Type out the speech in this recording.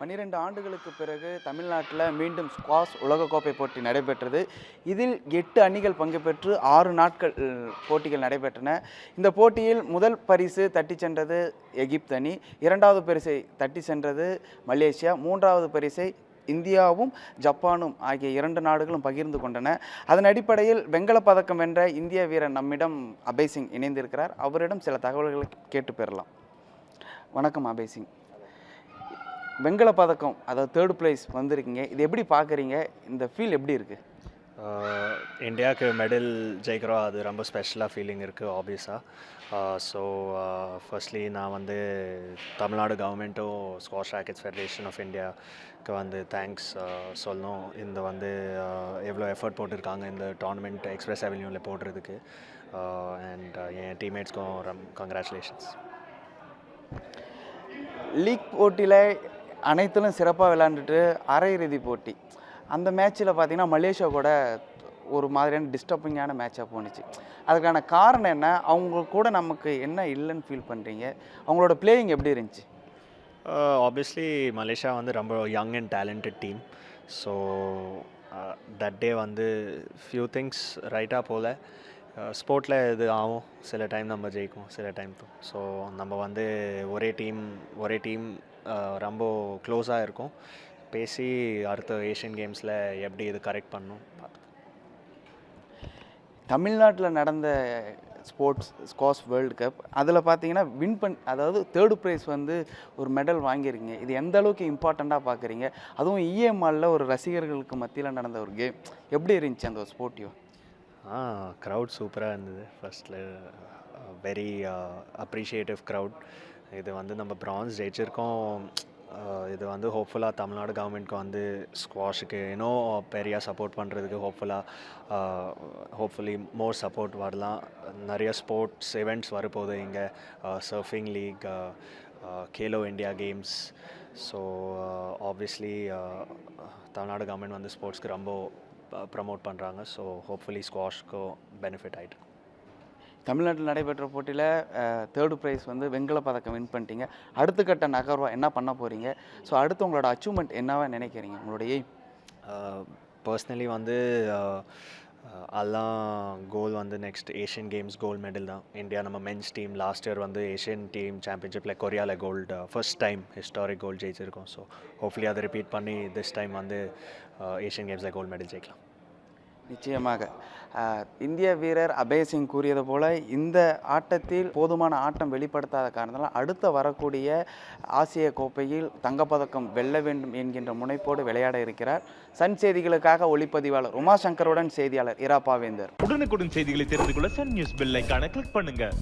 பன்னிரெண்டு ஆண்டுகளுக்கு பிறகு தமிழ்நாட்டில் மீண்டும் ஸ்குவாஷ் உலகக்கோப்பை போட்டி நடைபெற்றது. இதில் எட்டு அணிகள் பங்கு பெற்று ஆறு நாட்கள் போட்டிகள் நடைபெற்றன. இந்த போட்டியில் முதல் பரிசு தட்டி சென்றது எகிப்து அணி இரண்டாவது பரிசை தட்டி சென்றது மலேசியா மூன்றாவது பரிசை இந்தியாவும் ஜப்பானும் ஆகிய இரண்டு நாடுகளும் பகிர்ந்து கொண்டன. அதன் அடிப்படையில் வெங்கல பதக்கம் வென்ற இந்திய வீரர் நம்மிடம் அபய் சிங் இணைந்திருக்கிறார். அவரிடம் சில தகவல்களை கேட்டு பெறலாம். வணக்கம் அபய் சிங். வெண்கலப் பதக்கம் அதாவது தேர்ட் ப்ளேஸ் வந்திருக்கீங்க. இது எப்படி பார்க்குறீங்க? இந்த ஃபீல் எப்படி இருக்குது இந்தியாவுக்கு மெடல் ஜெயிக்கிறோம். அது ரொம்ப ஸ்பெஷலாக ஃபீலிங் இருக்குது ஆப்வியஸாக ஸோ ஃபர்ஸ்ட்லி நான் வந்து தமிழ்நாடு கவர்மெண்ட்டும் ஸ்குவாஷ் ராக்கெட்ஸ் ஃபெடரேஷன் ஆஃப் இந்தியாவுக்கு வந்து தேங்க்ஸ் சொல்லணும். இந்த வந்து எவ்வளோ எஃபர்ட் போட்டிருக்காங்க இந்த டோர்னமெண்ட் எக்ஸ்பிரஸ் அவென்யூவில் போடுறதுக்கு. அண்ட் என் டீம்மேட்ஸ்க்கும் ரம் கங்க்ராச்சுலேஷன்ஸ் லீக் போட்டியில் அனைத்திலும் சிறப்பாக விளாண்டுட்டு அரையிறுதி போட்டி. அந்த மேட்ச்சில் பார்த்திங்கன்னா மலேசியா கூட ஒரு மாதிரியான டிஸ்டர்பிங்கான மேட்சாக போணுச்சு. அதுக்கான காரணம் என்ன? அவங்க கூட நமக்கு என்ன இல்லைன்னு ஃபீல் பண்ணுறீங்க அவங்களோட பிளேயிங் எப்படி இருந்துச்சு? ஆப்வியஸ்லி மலேசியா வந்து ரொம்ப young and talented team so that day வந்து ஃபியூ திங்ஸ் ரைட்டாக போகல ஸ்போர்ட்டில் இது ஆகும். சில டைம் நம்ம ஜெயிக்கும் சில டைம் ஸோ நம்ம வந்து ஒரே டீம் ஒரே டீம் ரொம்ப க்ளோஸாக இருக்கும். பேசி அடுத்த ஏஷியன் கேம்ஸில் எப்படி இது கரெக்ட் பார்த்து. தமிழ்நாட்டில் நடந்த ஸ்போர்ட்ஸ் ஸ்குவாஷ் வேர்ல்டு கப் அதில் பார்த்தீங்கன்னா வின் பண் அதாவது தேர்டு ப்ரைஸ் வந்து ஒரு மெடல் வாங்கியிருக்கீங்க. இது எந்த அளவுக்கு இம்பார்ட்டண்ட்டாக பார்க்குறீங்க? அதுவும் E இஎம்ஆரில் ஒரு ரசிகர்களுக்கு மத்தியில் நடந்த ஒரு கேம் எப்படி இருந்துச்சு அந்த ஒரு ஸ்போர்ட்டிவ் ஆ க்ரௌட் சூப்பராக இருந்தது. ஃபர்ஸ்ட்டில் வெரி அப்ரிஷியேட்டிவ் க்ரௌட் இது வந்து நம்ம ப்ரான்ஸ் ஜெயிச்சிருக்கோம். இது வந்து ஹோப்ஃபுல்லாக தமிழ்நாடு கவர்மெண்ட்க்கு வந்து ஸ்குவாஷுக்கு இன்னும் பெரிய சப்போர்ட் பண்ணுறதுக்கு ஹோப்ஃபுல்லாக ஹோப்ஃபுல்லி மோர் சப்போர்ட் வரலாம். நிறைய ஸ்போர்ட்ஸ் இவெண்ட்ஸ் வரப்போகுது இங்கே. Surfing league Khelo India games so obviously Tamil Nadu government வந்து ஸ்போர்ட்ஸ்க்கு ரொம்ப ப்ரமோட் பண்ணுறாங்க ஸோ ஹோப்ஃபுல்லி ஸ்குவாஷ்க்கும் பெனிஃபிட் ஆகிட்டு தமிழ்நாட்டில் நடைபெற்ற போட்டியில் தேர்டு ப்ரைஸ் வந்து வெண்கல பதக்கம் வின் பண்ணிட்டீங்க. அடுத்த கட்ட நகர்வா என்ன பண்ண போகிறீங்க ஸோ அடுத்து உங்களோட அச்சீவ்மெண்ட் என்னவா நினைக்கிறீங்க? உங்களுடைய பர்சனலி வந்து அதெல்லாம் கோல் வந்து next Asian games gold medal தான். இந்தியா நம்ம மென்ஸ் டீம் லாஸ்ட் இயர் வந்து ஏஷியன் டீம் சாம்பியன்ஷிப்பில் கொரியாவில் gold first time historic gold ஜெயிச்சிருக்கோம். So hopefully அதை ரிப்பீட் பண்ணி திஸ் டைம் வந்து ஏஷியன் கேம்ஸில் கோல்டு மெடல் ஜெயிக்கலாம். நிச்சயமாக. இந்திய வீரர் அபய் சிங் கூறியது போல இந்த ஆட்டத்தில் போதுமான ஆட்டம் வெளிப்படுத்தாத காரணத்தால் அடுத்த வரக்கூடிய ஆசிய கோப்பையில் தங்கப்பதக்கம் வெல்ல வேண்டும் என்கின்ற முனைப்போடு விளையாட இருக்கிறார். சன் செய்திகளுக்காக ஒளிப்பதிவாளர் உமாசங்கருடன் செய்தியாளர் இரா பாவேந்தர். உடனுக்குடன் செய்திகளை தெரிந்து கொள்ள சன் நியூஸ் பெல்லைக்கான கிளிக் பண்ணுங்கள்